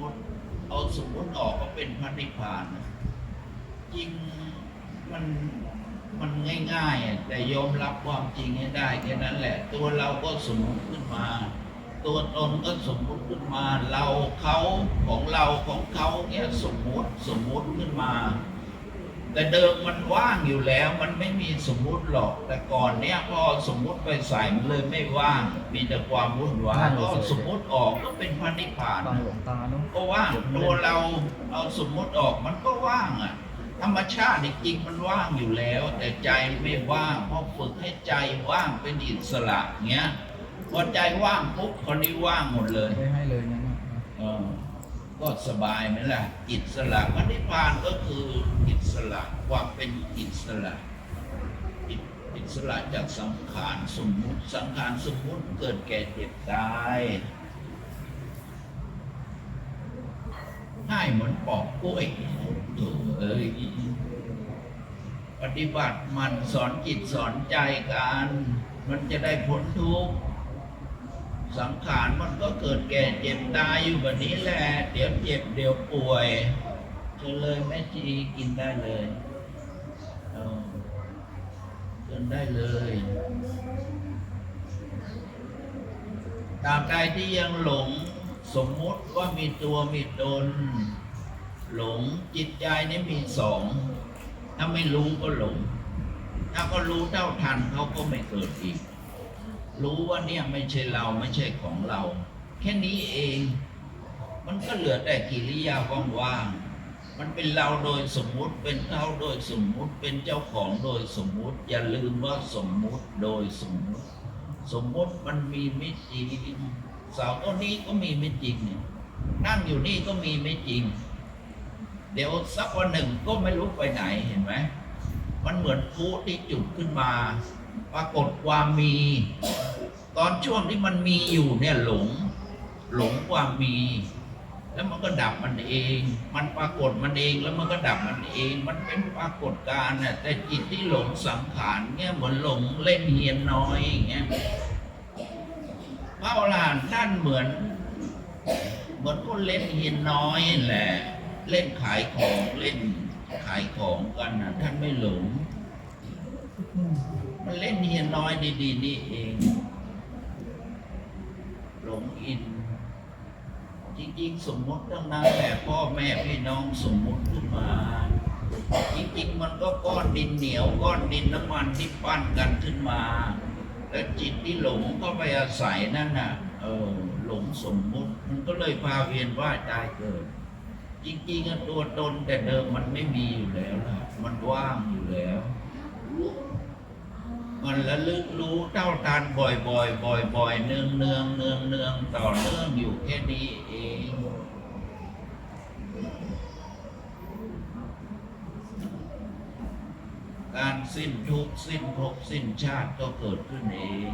มติ เอาสมมติออกก็เป็นพระนิพพานนะจริงมันมันง่ายๆแต่ยอมรับความจริงให้ได้แค่นั้นแหละ ตัวเราก็สมมติขึ้นมา ตัวตนก็สมมติขึ้นมา เราเขาของเราของเขาเนี่ยสมมติสมมติขึ้นมา แต่เดิมมันว่างอยู่แล้วมันไม่มีสมมุติหรอก แต่ก่อนเนี้ยพอสมมุติไปใส่มันเลยไม่ว่าง มีแต่ความวุ่นวายก็สมมุติออกก็เป็นพระนิพพานฟังหลวงตาเนาะก็ว่างตัวเราเอาสมมุติออกมันก็ว่างอะ ธรรมชาติจริงๆมันว่างอยู่แล้ว แต่ใจไม่ว่างพอฝึกให้ใจว่างเป็นอิสระเงี้ยพอใจว่างปุ๊บคนนี้ว่างหมดเลยไม่ให้เลยงั้นนะเออ ก็สบายไหมล่ะ อิสระพระนิพพานก็คืออิสระความเป็นอิสระอิอิสระจากสังขารสมมุติสังขารสมมุติเกิดแก่เจ็บตายให้เหมือนปอกกล้วยโถ่เอ้ยปฏิบัติมันสอนจิตสอนใจกัน มันจะได้พ้นทุกข์ สังขารมันก็เกิดแก่เจ็บตายอยู่แบบนี้แหละ เดี๋ยวเจ็บเดี๋ยวป่วยเชิญเลยแม่จีกินได้เลยเอาเชิญได้เลยตราบใดที่ยังหลงสมมุติว่ามีตัวมีตน หลงจิตใจนี่มีสอง ถ้าไม่รู้ก็หลง ถ้าก็รู้เท่าทันเขาก็ไม่เกิดอีก รู้ว่าเนี่ยไม่ใช่เราไม่ใช่ของเรา แค่นี้เอง มันก็เหลือแต่กิริยาว่างๆมันเป็นเราโดยสมมุติเป็นเขาโดยสมมุติเป็นเจ้าของโดยสมมุติ อย่าลืมว่าสมมุติโดยสมมุติ สมมุติมันมีไม่จริงเสาต้นนี้ก็มีไม่จริงเนี่ยนั่งอยู่นี่ก็มีไม่จริง เดี๋ยวสักวันหนึ่งก็ไม่รู้ไปไหนเห็นไหมมันเหมือนพูที่จุดขึ้นมา ปรากฏความมี ตอนช่วงที่มันมีอยู่เนี่ยหลง หลงความมี แล้วมันก็ดับมันเอง มันปรากฏมันเองแล้วมันก็ดับมันเอง มันเป็นปรากฏการณ์น่ะแต่จิตที่หลงสังขารเนี่ยเหมือนหลงเล่นเฮียนน้อยอย่างเงี้ยพระอรหันต์ท่านเหมือน เหมือนคนเล่นเฮียนน้อยแหละเล่นขายของเล่นขายของกันนะท่านไม่หลง มันเล่นเฮียนน้อยดีๆนี่เองหลงอิน จริงๆ สมมติตั้งนั้นแหละพ่อแม่พี่น้องสมมติขึ้นมา จริงๆ มันก็ก้อนดินเหนียวก้อนดินน้ำมันที่ปั้นกันขึ้นมา แล้วจิตที่หลงก็ไปอาศัยนั่นน่ะ เออหลงสมมุติ มันก็เลยพาเวียนว่ายตายเกิด จริงๆตัวตนแต่เดิมมันไม่มีอยู่แล้วล่ะ มันว่างอยู่แล้ว มันระลึกรู้เจ้าตานบ่อยบ่อยบ่อยบ่อยเนืองเนืองเนืองเนืองต่อเนื่องอยู่แค่นี้เองการสิ้นทุกข์สิ้นภพสิ้นชาติก็เกิดขึ้นเอง